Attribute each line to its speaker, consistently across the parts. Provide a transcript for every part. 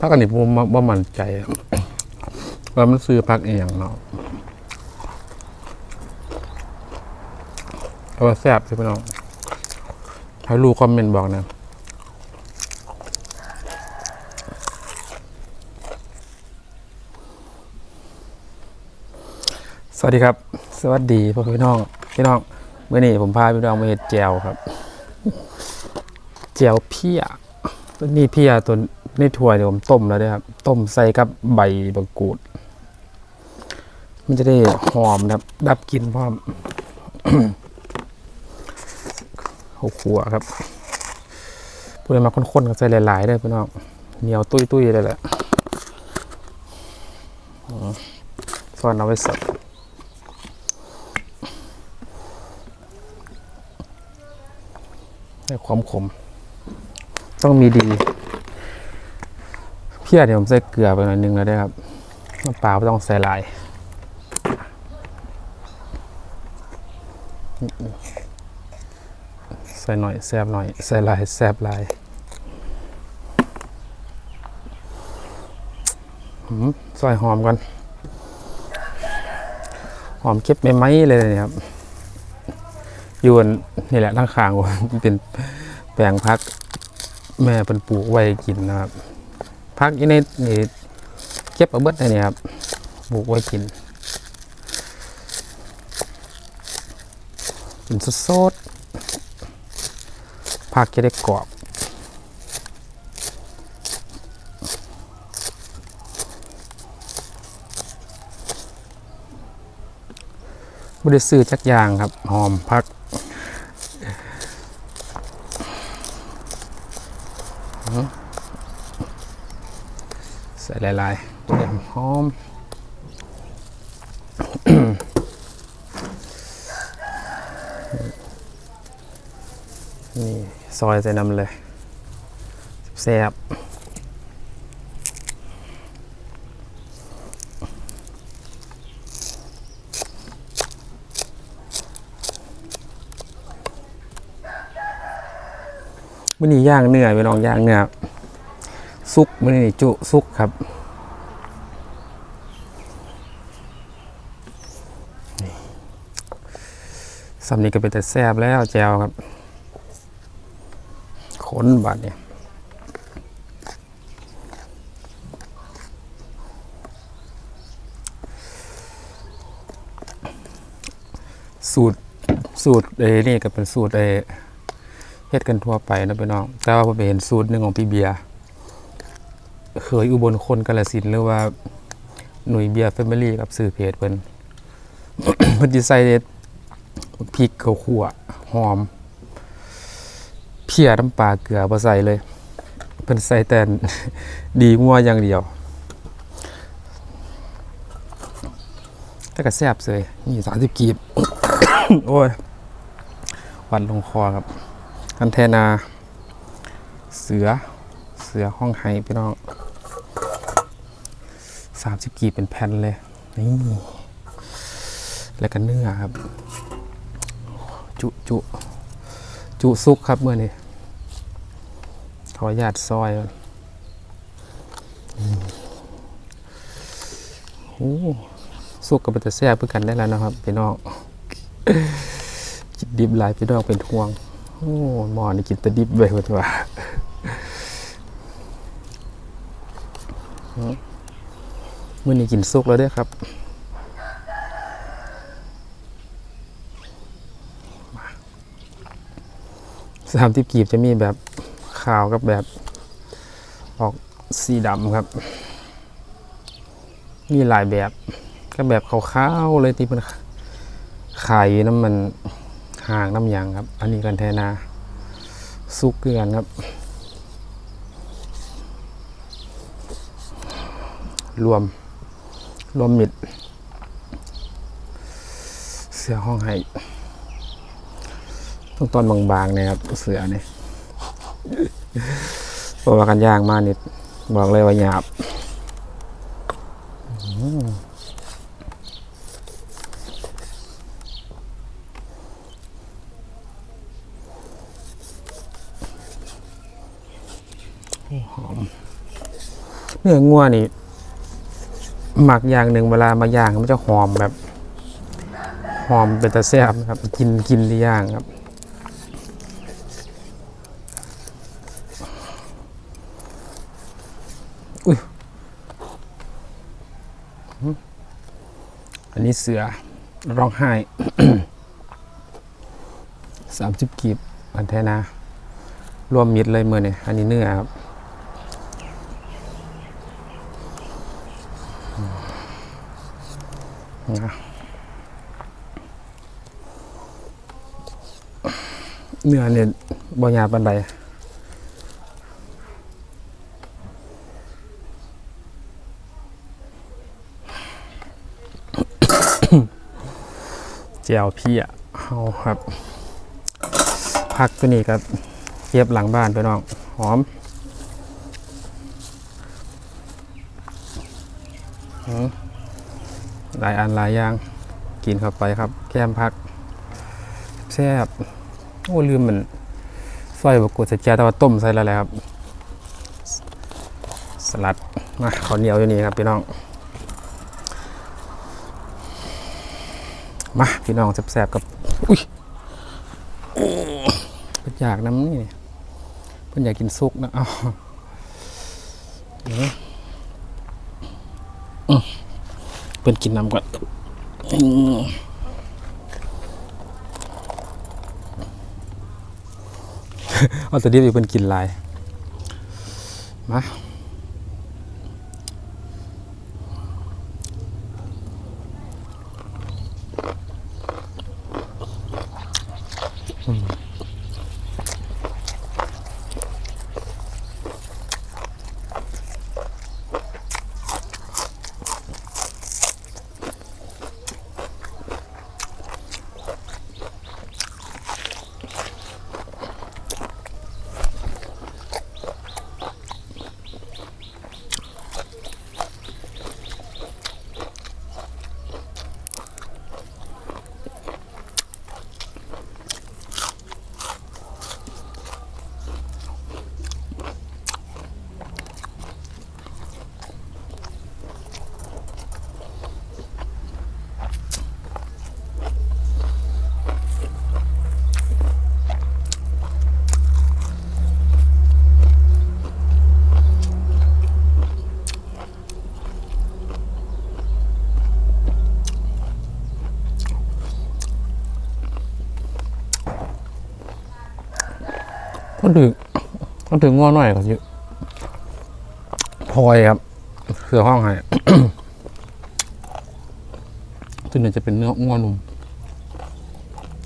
Speaker 1: พักอันนี้ผมบ่บ่มั่นใจว่ามันซื้อพักอียงเนาะเอาว่าแซ่บใช่ไหมน้องให้รู้คอมเมนต์บอกนะสวัสดีครับ สวัสดีพ่อพี่น้อง พี่น้องเมื่อนี้ผมพาพี่น้องมาเห็ดแจวครับแจวเพี้ยตัวนี้เพี้ยตัว ในถ้วเดี๋ยวผมต้มแล้วด้วยครับ ต้มใส่กับใบมะกรูด มันจะได้หอมนะครับ ดับกลิ่นพร้อมข้าวขัวครับพูดมาข้นๆก็ใส่หลายๆเลยพี่น้องเหนียวตุ้ยๆเลยแหละซ่อนเอาไว้สับให้ความขม ต้องมีดี พี้ยเดี๋ยวผมใส่เกลือไปหน่อยนึงแล้วได้ครับน้ำปลาไม่ต้องใส่ลายใส่หน่อยแซบหน่อยใส่ลายแซบลายหืมซอยหอมกันหอมเก็บไม่ไหมเลยนี่ยครับยวนนี่แหละทั้งข้างว่ามันเป็นแปลงพัก แม่เป็นปลูกไว้กินนะครับ พักอีในนี่เก็บเอาเบิดได้นี่ครับปลูกไว้กินกินสดๆผักจะได้กรอบบริซื้อจักอย่างครับ หอมพัก ใส่ลายๆจะได้หอมนี่ซอยใส่น้ำเลยแซ่บวันนี้ย่างเนื้อไปลองย่างเนื้อ ซุกมันนี่จุซุกครับสำนี้ก็เป็นแต่แซบแล้วแจวครับขนบัดเนี่ยสูตรสูตรเอนี่ก็เป็นสูตรเอเฮ็ดกันทั่วไปนะพี่น้อง แต่ว่าผมไปเห็นสูตรหนึ่งของพี่เบียร์ เคยอุบลคนกาลสินหรือว่าหน่ยเบียร์แฟมิลี่กับสื่อเพจเพิ่นเพิ่นสิใส่พริกข้าวคั่วหอม เพียน้ำปลาเกลือบ่ใส่เลย เพิ่นใส่แต่ดีงัวอย่างเดียวแต่ก็แซ่บเลยนี่30กีบ โอ้ยหวันลงคอครับ อันแทนา เสือ เสือห้องไห้พี่น้อง สามสิบกีบเป็นแผ่นเลยนี่แล้วก็เนื้อครับ จุจุจุซุกครับเมื่อนี้ขออนุญาตซอยก่อนอืมโอ้ซุกกับมันจะแซ่บเพื่อกันได้แล้วนะครับพี่น้องกินดิบหลายพี่น้องเป็นห่วงโอ้หมอนี่กินต่ดิบไปหมดว่า มื่อนี้กินซุกแล้วเด้วยครับสามทิบกีบจะมีแบบขาวกับแบบออกสีดำครับ มีหลายแบบก็แบบขาวๆเลยที่เป็นขายน้ำมันห่างน้ำยางครับ อันนี้กันแทนาซุกเกลือนครับ รวม รวมมิด เสือห้องไห้ต้องตอนบางๆนี่ยครับเสือเนี่ยเพราะว่ากันย่างมากนิด บอกเลยว่าหยาบหอมเนื้องัวนี่ หมักอย่างหนึ่งเวลามาย่างมันจะหอมแบบหอมเป็นตะแซ่บครับ กินกินที่ย่างครับ อุ้ยอันนี้เสือร้องไห้สามสิบกีบอันแทนะ รวมมิดเลยมือเนี่ยอันนี้เนื้อครับ นะ เนื้อเนี่ยบ่หยาบปานใดเจียวพี่อะเอาครับ พักตัวนี้ครับเก็บหลังบ้านไปน้อง หอมอืม หลายอันหลายอย่างกินเข้าไปครับ แก้มพักแซ่บโอ้ลืมมันซอยบกกดใส่แจแต่ว่าต้มใส่แล้วแหละครับ สลัดมาข้าวเหนียวอยู่นี่ครับพี่น้องมาพี่น้องแซ่บๆกับอุ้ยเพิ่นอยากน้ำนี่เพิ่นอยากกินซุกนะเอาเดี๋ยวนะอื้อ เพิ่นกินน้ำก่อนอื้อเอาแต่เดียวอีกเพิ่นกินหลายมาก็ถึง ก็ถึงง้อหน่อยก็เยอะพลอยครับ เสือห้องไห้ตัวนี้จะเป็นเนื้อง้อนุ่ม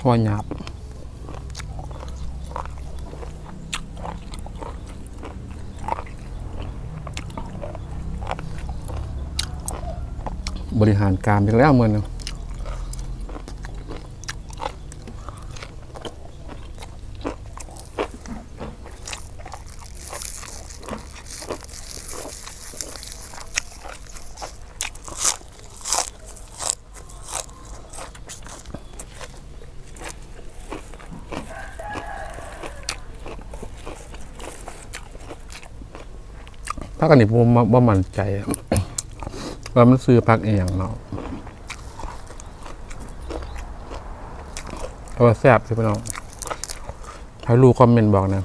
Speaker 1: พลอยหยาบบริหารการไปแล้วเมื่อนึง พักอันนี้ผมว่ามั่นใจว่ามันซื้อพักเอียงเนาะเอาว่าแซ่บสิพี่น้องให้รู้คอมเมนต์บอกนะ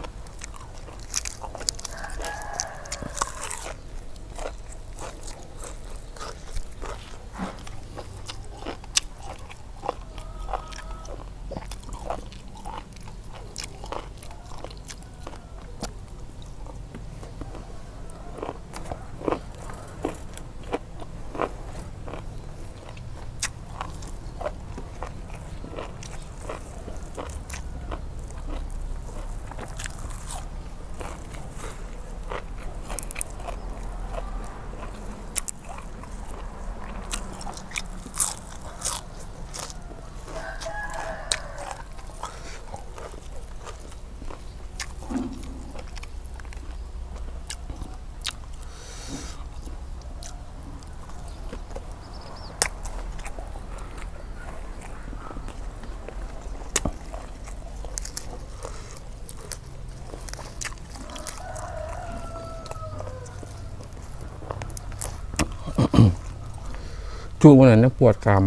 Speaker 1: จุมันนั้นยังปวดกราม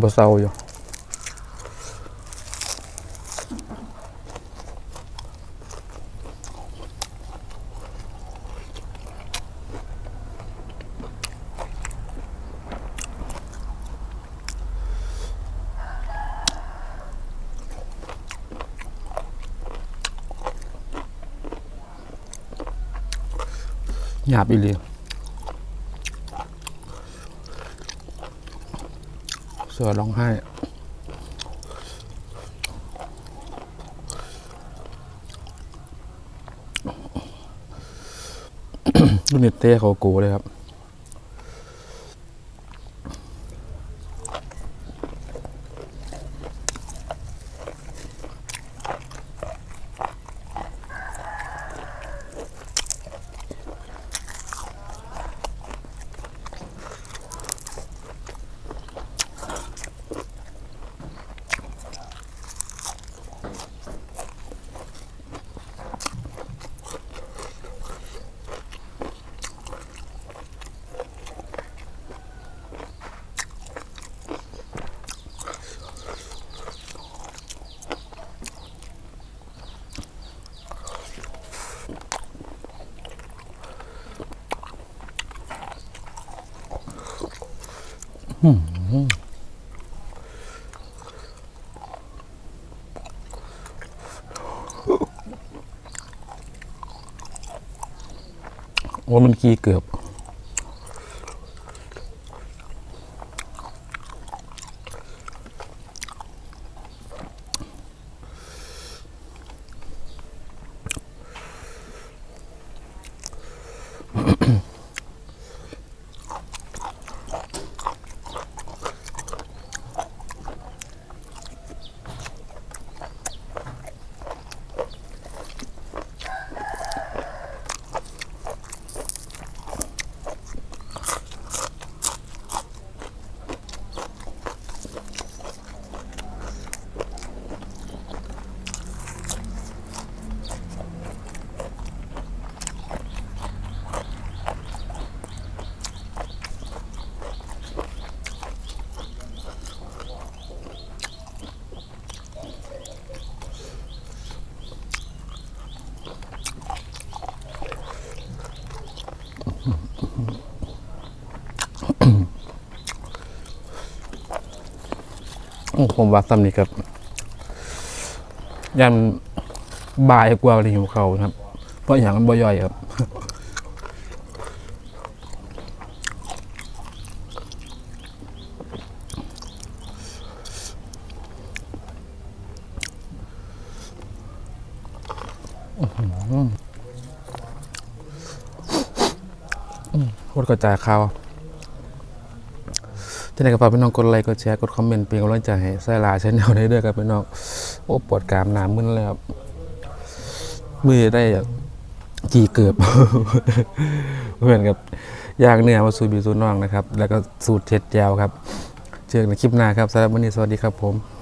Speaker 1: บเซาอยู่หยาบอีหลี เสือร้องไห้ลูกเนตเต้เขาโกเลยครับ ว่ามันกีเกือบ ผมว่าซ้ำนี้กับยันบ่ายกว่าเลยหิวเขานะครับ เพราะอย่างมันบ่ย่อยครับโคตรกระจายข่าว ที่ไหนก็ฝากพี่น้องกดไลค์กดแชร์กดคอมเมนต์เป็นกำลังใจให้สาลาชแนลได้ด้วยครับพี่น้องโอ้ปวดกรามหนามึนเลยครับมือได้แบบจีเกือบเหมือนกับย่างเนื้อมาสูบีสูน้องนะครับ แล้วก็สูตรเช็ดแจวครับ เจอกันในคลิปหน้าครับสำหรับวันนี้สวัสดีครับผม